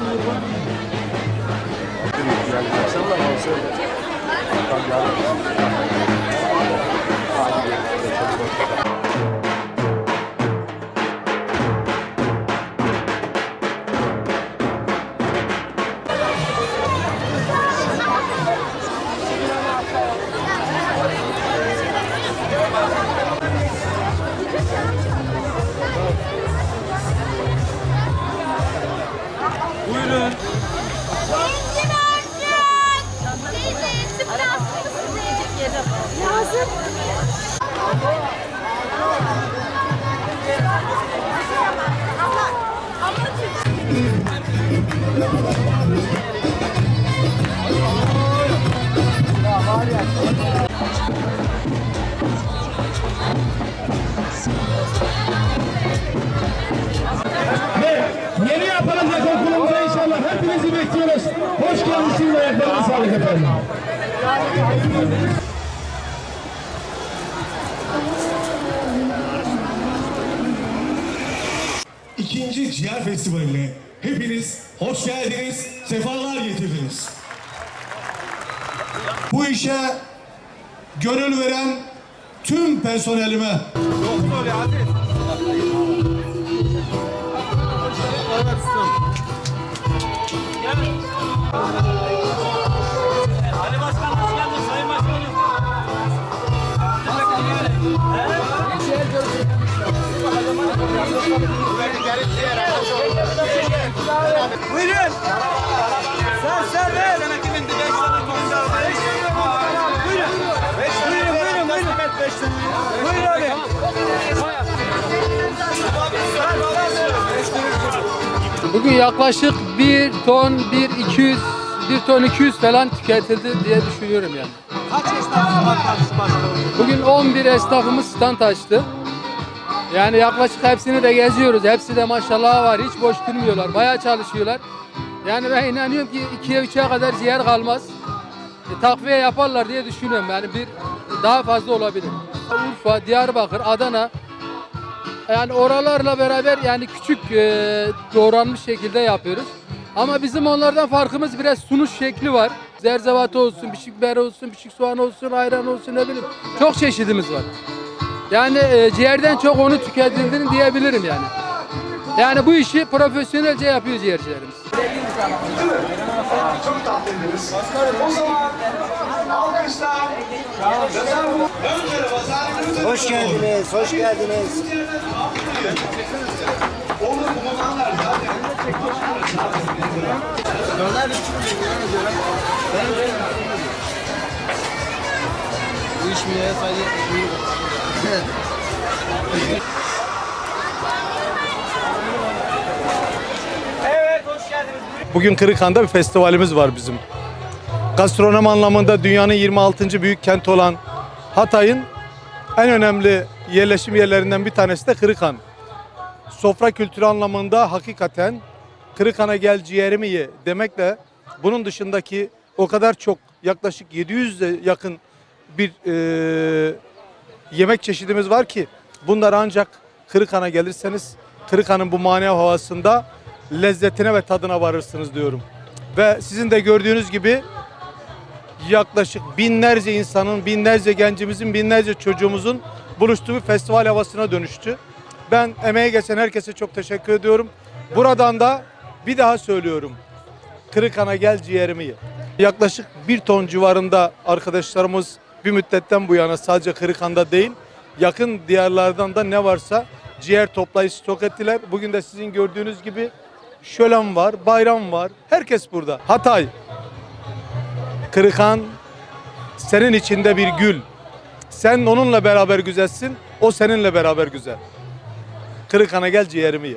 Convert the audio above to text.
olsun kurban. İnşallah olsun. Buyurun. Lazım. Yeni yapılacak okulumuza inşallah hepinizi bekliyoruz. Hoş geldiniz. Ayaklarınızı sağlık efendim. İkinci Ciğer Festivali'ne hepiniz hoş geldiniz, sefalar getirdiniz. Bu işe gönül veren tüm personelime. Ali Buyurun. Sen sen ver. Sana kimin de beş tane koyun Buyurun. Buyurun buyurun buyurun. Buyurun abi. Bugün yaklaşık 1 ton 1 200 1 ton 200 falan tüketildi diye düşünüyorum yani. Kaç başkanım? Bugün 11 esnafımız stand açtı. Yani yaklaşık hepsini de geziyoruz. Hepsi de maşallah var. Hiç boş durmuyorlar. Bayağı çalışıyorlar. Yani ben inanıyorum ki 2'ye 3'e kadar ciğer kalmaz. E, takviye yaparlar diye düşünüyorum. Yani bir daha fazla olabilir. Urfa, Diyarbakır, Adana yani oralarla beraber yani küçük e, doğranmış şekilde yapıyoruz. Ama bizim onlardan farkımız biraz sunuş şekli var. Zerzevat olsun, pişik biber olsun, pişik soğan olsun, ayran olsun ne bileyim. Çok çeşidimiz var. Yani e, ciğerden çok onu tüketildiğini diyebilirim yani. Yani bu işi profesyonelce yapıyor ciğercilerimiz. Hoş geldiniz, hoş geldiniz. Evet hoş geldiniz. Bugün Kırıkhan'da bir festivalimiz var bizim. Gastronomi anlamında dünyanın 26. büyük kenti olan Hatay'ın en önemli yerleşim yerlerinden bir tanesi de Kırıkhan. Sofra kültürü anlamında hakikaten Kırıkhan'a gel ciğerimi ye demekle bunun dışındaki o kadar çok yaklaşık 700'e yakın bir e, yemek çeşidimiz var ki bunlar ancak Kırıkhan'a gelirseniz Kırıkhan'ın bu manevi havasında lezzetine ve tadına varırsınız diyorum. Ve sizin de gördüğünüz gibi yaklaşık binlerce insanın, binlerce gencimizin, binlerce çocuğumuzun buluştuğu bir festival havasına dönüştü. Ben emeğe geçen herkese çok teşekkür ediyorum. Buradan da bir daha söylüyorum. Kırıkhan'a gel ciğerimi ye. Yaklaşık bir ton civarında arkadaşlarımız bir müddetten bu yana sadece Kırıkhan'da değil, yakın diyarlardan da ne varsa ciğer toplayıp stok ettiler. Bugün de sizin gördüğünüz gibi şölen var, bayram var. Herkes burada. Hatay, Kırıkhan senin içinde bir gül. Sen onunla beraber güzelsin, o seninle beraber güzel. Kırıkhan'a gel ciğerimi ye.